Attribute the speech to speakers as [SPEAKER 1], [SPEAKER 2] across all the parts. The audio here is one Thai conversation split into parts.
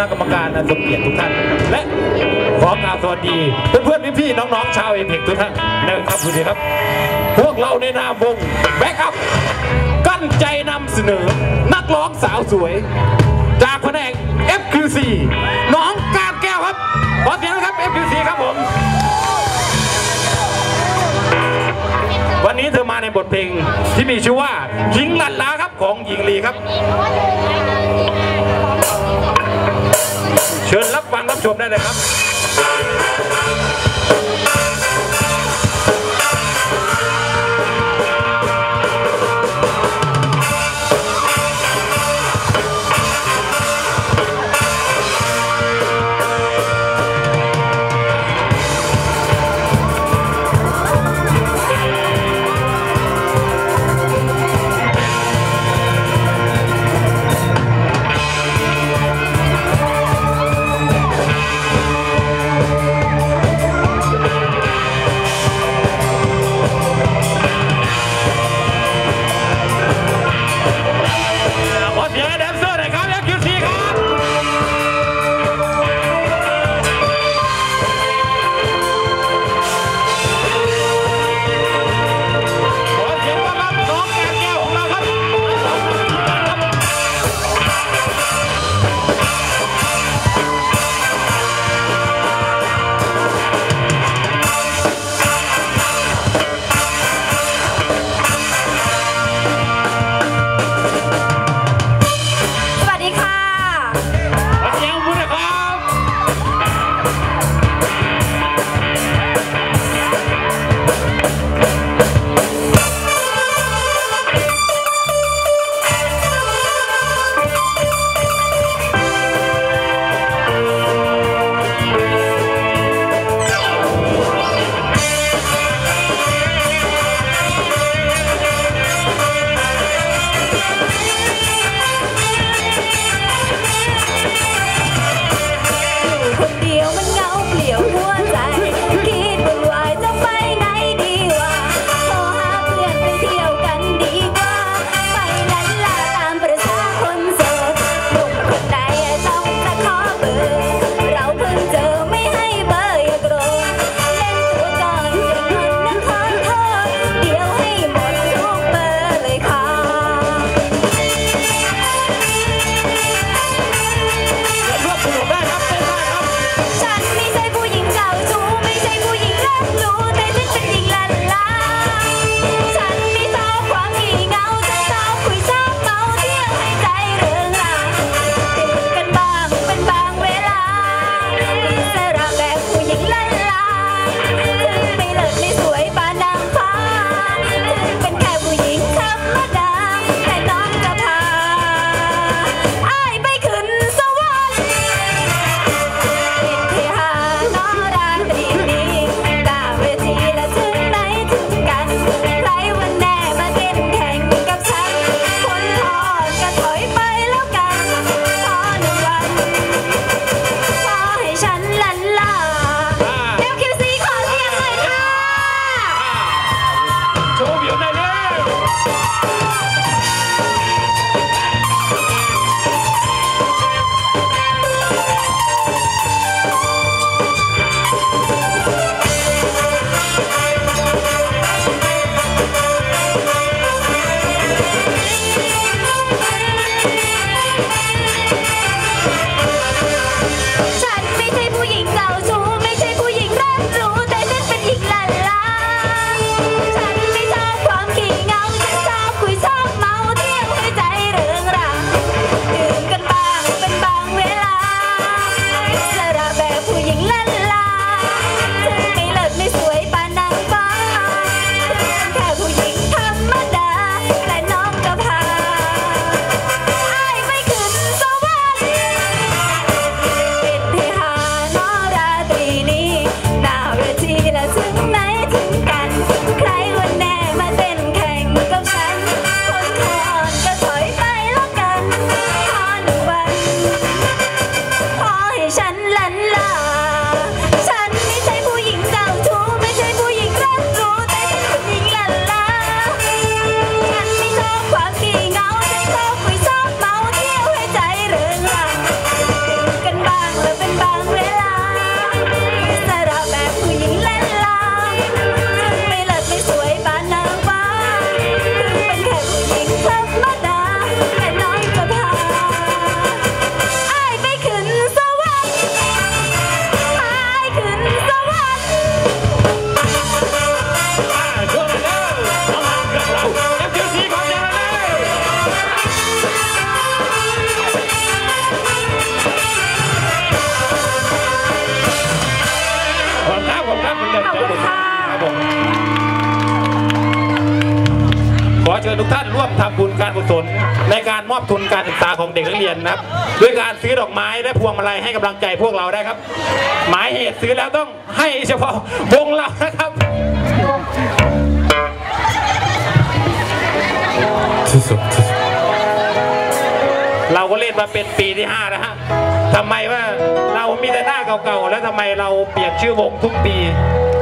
[SPEAKER 1] ณะกรรมการอันทรงเกียรติทุกท่าน และขอกราบสวัสดี เพื่อนๆพี่ๆน้องๆชาวเอพิกทุกท่านนะครับคุณดีครับ พวกเราในนามวงแบ็กอัพกั้นใจนำเสนอ นักร้องสาวสวย จากแผนก FQC น้องกาบแก้วครับขอเสียงนะครับ FQC ครับผม วันนี้เธอมาในบทเพลงที่มีชื่อว่าหญิงลันลาครับของหญิงลีครับ ชมได้เลยครับ
[SPEAKER 2] ผมขอ
[SPEAKER 1] เชิญทุกท่านร่วมทำบุญการกุศลในการมอบทุนการศึกษาของเด็กนักเรียนนะครับ ด้วยการซื้อดอกไม้และพวงมาลัยให้กำลังใจพวกเราได้ครับ หมายเหตุซื้อแล้วต้องให้เฉพาะวงเรานะครับ
[SPEAKER 2] ที่สุด
[SPEAKER 1] เราก็เล่นมาเป็นปีที่ห้านะฮะทำไมว่าเรามีแต่หน้าเก่าๆแล้วทำไมเราเปลี่ยนชื่อวงทุกปี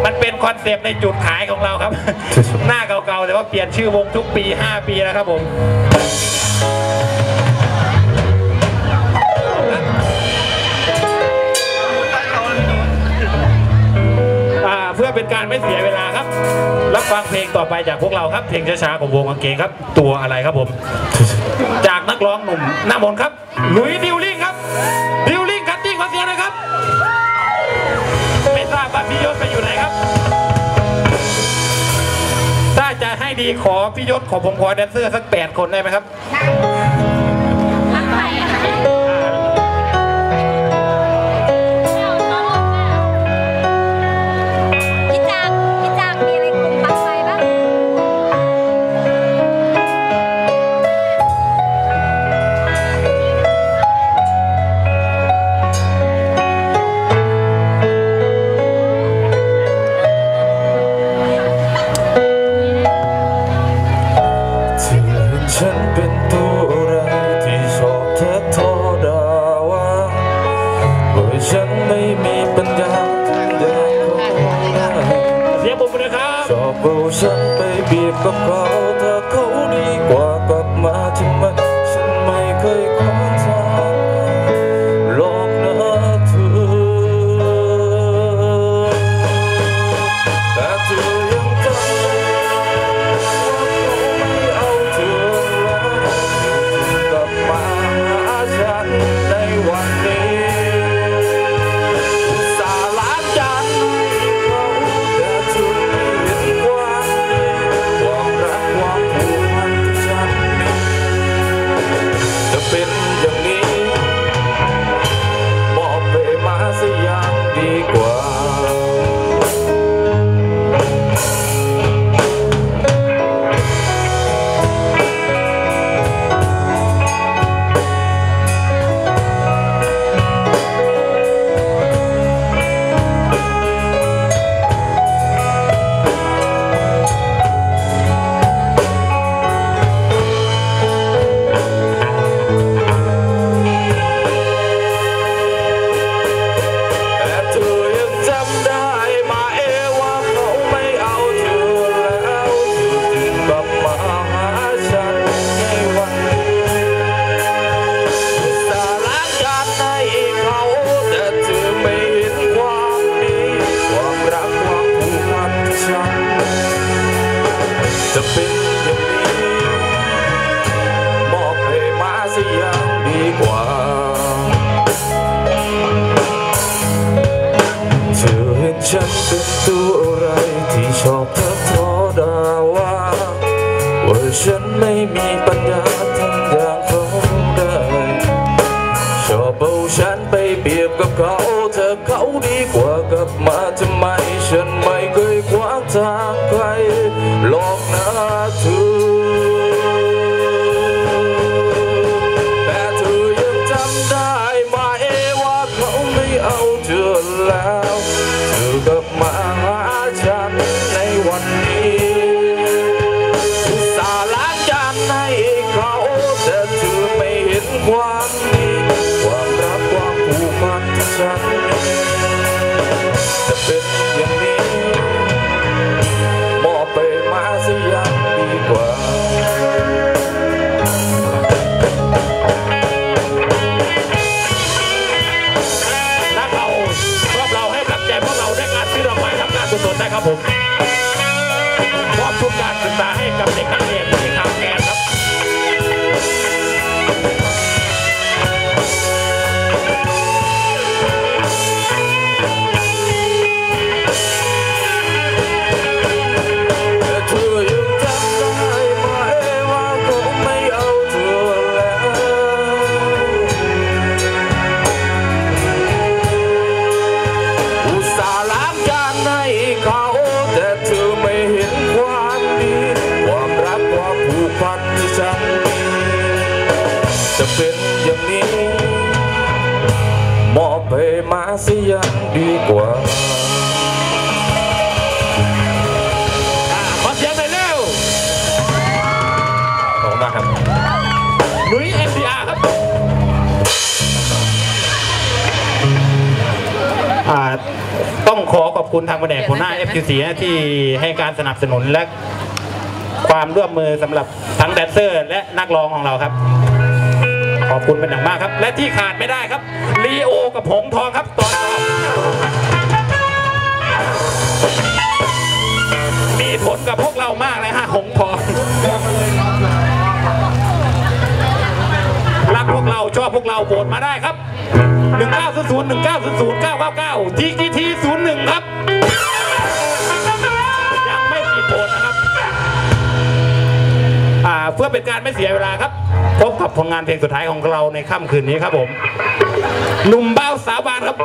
[SPEAKER 1] มันเป็นคอนเซปต์ในจุดขายของเราครับ หน้าเก่าๆ แต่ว่าเปลี่ยนชื่อวงทุกปี 5 ปีแล้วครับผมเพื่อเป็นการไม่เสียเวลาครับ รับฟังเพลงต่อไปจากพวกเราครับ เพลงช้าๆของวงกางเกงครับ ตัวอะไรครับผม จากนักร้องหนุ่มหน้ามนครับ ลุยดิวลิงครับ พี่ยศไปอยู่ไหนครับ ถ้าจะให้ดีขอพี่ยศขอผมขอแดนเซอร์สักแปดคนได้ไหมครับ
[SPEAKER 3] ครับ
[SPEAKER 2] ชอบเอาฉั Thank you. เป็นอย่างนี้มอบให้มาเสียงดีกว่าขอเสียงหน่อยเร็วขอบคุณมากครับนุ้ยเอ็มดี
[SPEAKER 1] อาร์ครับต้องขอขอบคุณทางแผนกหัวหน้า FQC ที่ให้การสนับสนุนและความร่วมมือสำหรับทั้งแดนเซอร์และนักร้องของเราครับ ขอบคุณเป็นอย่างมากครับ และที่ขาดไม่ได้ครับลีโอกับผงทองครับตอนนี้มีผลกับพวกเรามากเลยฮะหงทองรักพวกเราชอบพวกเราโหวตมาได้ครับ 1900 1900 999 ทีกีที01 ครับยังไม่ผิดโหวตนะครับเพื่อเป็นการไม่เสียเวลาครับ พบกับผลงานเพลงสุดท้ายของเราในค่ำคืนนี้ครับผมหนุ่มเบ้าสาวบานครับ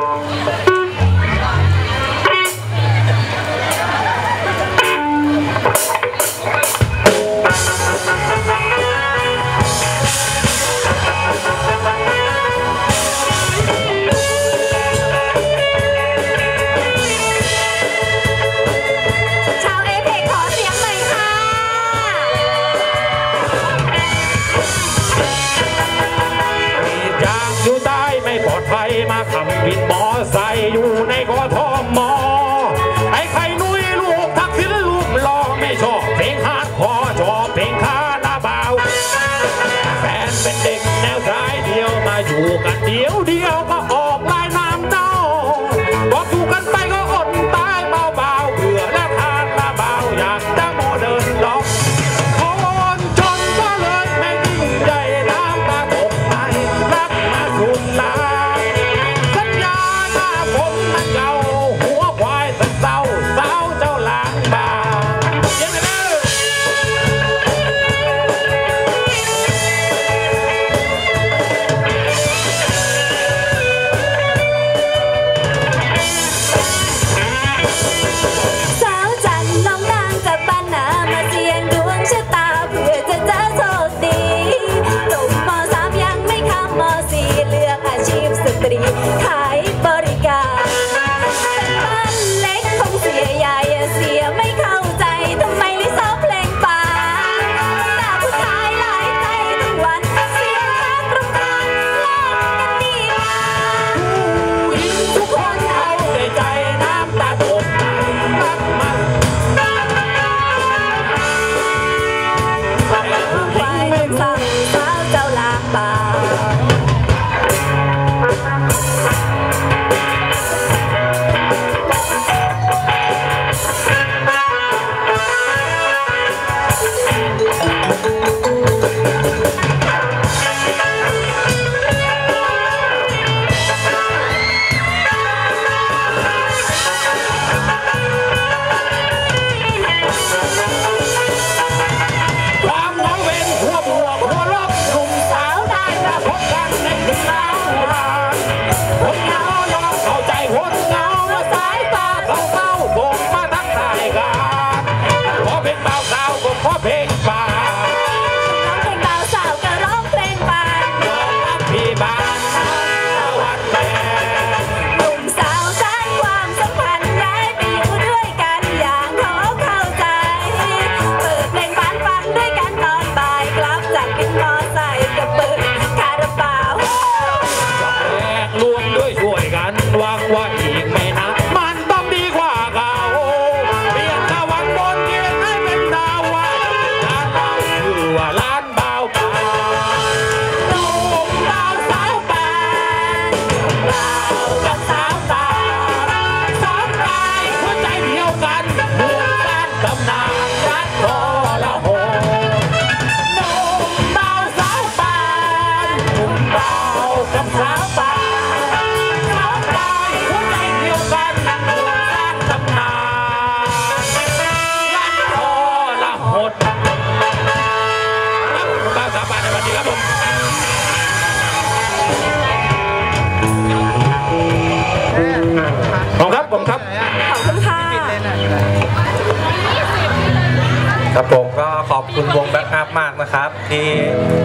[SPEAKER 4] อบคุณวงแบ็คอัพมากนะครับ ที่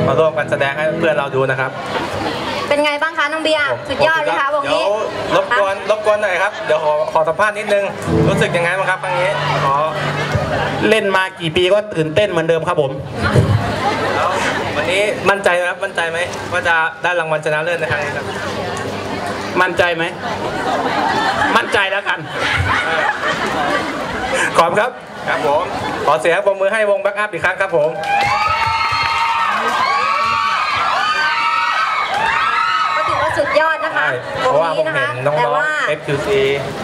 [SPEAKER 4] มาร่วมกันแสดงให้เพื่อนเราดูนะครับ
[SPEAKER 3] เป็นไงบ้างคะน้องเบียร์
[SPEAKER 4] ผม
[SPEAKER 3] สุดยอดเลยค่ะวง
[SPEAKER 4] เดี๋ย
[SPEAKER 3] นี้
[SPEAKER 4] วรบกวนรบกวนหน่อยครับเดี๋ยวขอขอสัมภาษณ์นิดนึงรู้สึกยังไงบ้างครับครั้งนี้ขอ
[SPEAKER 1] เล่นมากี่ปีก็ตื่นเต้นเหมือนเดิมครับผม
[SPEAKER 4] แล้ววันนี้มั่นใจนะครับมั่นใจไหมว่าจะได้รางวัลชนะเลิศในครั้งนี้ครับ
[SPEAKER 1] มั่นใจไหม มั่นใจแล้วกัน ขอบคุณครับ
[SPEAKER 4] ครับผม ขอเสียงปรบมือให้วงแบ็คอัพอีกครั้งครับผม
[SPEAKER 3] ก็ถือว่าสุดยอดนะคะ
[SPEAKER 4] ใช่
[SPEAKER 3] ว
[SPEAKER 4] เพราะ
[SPEAKER 3] ง
[SPEAKER 4] ว่าผ
[SPEAKER 3] นี้
[SPEAKER 4] ม
[SPEAKER 3] นะ
[SPEAKER 4] เห็
[SPEAKER 3] คะ
[SPEAKER 4] นน้อง
[SPEAKER 3] แต่ว่า
[SPEAKER 4] ๆ FQC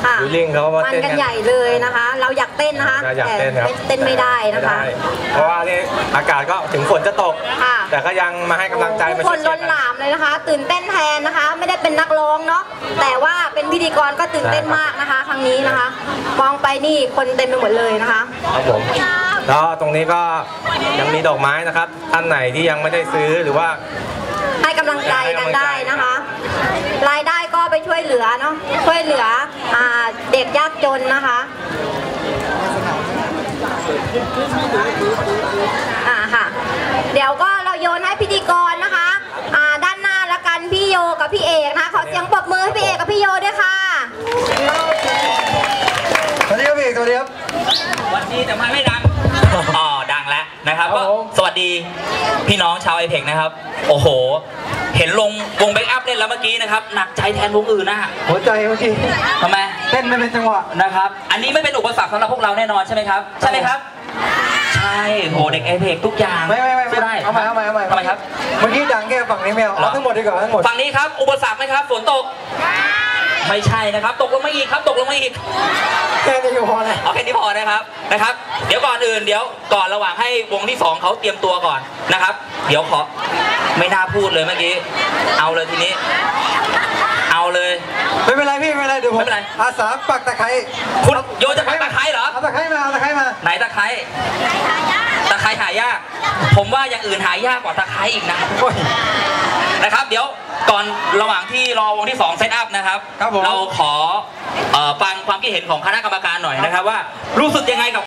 [SPEAKER 3] ค่ะ
[SPEAKER 4] ยูริงเขาว่า
[SPEAKER 3] มัน
[SPEAKER 4] เต้น
[SPEAKER 3] กัน
[SPEAKER 4] กัน
[SPEAKER 3] ใหญ่เลยนะคะ เราอยากเต้นนะคะ
[SPEAKER 4] อยากเต้นครับ
[SPEAKER 3] แต่เต้นไม่ได้นะคะ
[SPEAKER 4] ไม่ได้เพราะว่านี่อากาศก็ถึงฝนจะตก
[SPEAKER 3] ค่ะ
[SPEAKER 4] แต่ก็ยังมาให้กำลังใจ
[SPEAKER 3] ทุ
[SPEAKER 4] มาก
[SPEAKER 3] ค
[SPEAKER 4] ช่วนย
[SPEAKER 3] ล้น
[SPEAKER 4] ๆกัน
[SPEAKER 3] หลาม เลยนะคะ ตื่นเต้นแทนนะคะ ไม่ได้เป็นนักร้องเนาะแต่ว่าเป็นพิธีกรก็ตื่นเต้น
[SPEAKER 4] ใช่ครับ
[SPEAKER 3] มากนะคะ ครั้งนี้นะคะ มองไปนี่คนเต็มไปหมดเลยนะคะ
[SPEAKER 4] ครับผมแล้วตรงนี้ก็ยังมีดอกไม้นะครับ ท่านไหนที่ยังไม่ได้ซื้อหรือว่า
[SPEAKER 3] ให้กำลังใจกันได้นะคะ รายได้ก็ไปช่วยเหลือเนาะช่วยเหลืออ่าเด็กยากจนนะคะอ่าค่ะ เดี๋ยวก็เราโยนให้พิธีกรนะคะอ่าด้านหน้าละกันพี่โย กับพี่เอกนะคะขอเสียงปรบมือให้พี่เอกกับพี่โยด้วยค่ะ
[SPEAKER 5] สวัสดีครับพี่เอกสวัสดีครับ
[SPEAKER 6] วันนี้แต่มันไม่ดังอ๋อดังแล้วนะครับ
[SPEAKER 5] ครับ
[SPEAKER 6] ก็
[SPEAKER 5] ผม
[SPEAKER 6] สวัสดีพี่น้องชาวไอเพกนะครับ โอ้โห เห็นลงวงเบคอัพเล่นแล้วเมื่อกี้นะครับหนักใจแทนวงอื่นนะ
[SPEAKER 5] หัวใจเมื่อกี้
[SPEAKER 6] ทำไม
[SPEAKER 5] เต้นไม่เป็นจังหวะ
[SPEAKER 6] นะครับ อันนี้ไม่เป็นอุปสรรคสำหรับพวกเราแน่นอนใช่ไหมครับใช่ไหมครับใช่ โหเด็กไอเพกทุกอย่าง
[SPEAKER 5] ไม่ไม่ไม่
[SPEAKER 6] สู้ได้
[SPEAKER 5] เอาใหม่เอาใหม่เอาใหม่
[SPEAKER 6] ทำไมครับ
[SPEAKER 5] เมื่อกี้ดังแค่ฝั่งนี้ไม่เอาเอาทั้งหมดดีกว่าทั้งหมด
[SPEAKER 6] ฝั่งนี้ครับ อุปสรรคไหมครับฝนตกไม่ใช่นะครับ ตกลงมาอีกครับ ตกลงมาอีก
[SPEAKER 5] แค่นี้ก็พอแล้ว
[SPEAKER 6] เอาแค่นี้พอนะครับนะครับ เดี๋ยวก่อนอื่นเดี๋ยวก่อนระหว่างให้วงที่สองเขาเตรียมตัวก่อนนะครับ เดี๋ยวขอไม่น่าพูดเลยเมื่อกี้ เอาเลยทีนี้ เอาเลย
[SPEAKER 5] ไม่เป็นไรพี่ไม่เป็นไรเดี๋ยวผม
[SPEAKER 6] ไม่เป็นไร
[SPEAKER 5] อาสาปักตะไคร้
[SPEAKER 6] คุณโยนจะปักตะไคร้เหรอ
[SPEAKER 5] เอาตะไคร้มาเอาตะไคร้มา
[SPEAKER 6] ไหนตะไคร้ตะไคร้หายาก ผมว่าอย่างอื่นหายากกว่าตะไคร้อีกนะ
[SPEAKER 5] โอ้ย
[SPEAKER 6] นะครับ เดี๋ยวก่อนระหว่างที่รอวงที่2เซตอัพนะครับ
[SPEAKER 5] ครับผม
[SPEAKER 6] เราขอเอ่อฟังความคิดเห็นของคณะกรรมการหน่อยนะครับว่ารู้สึกยังไงกับ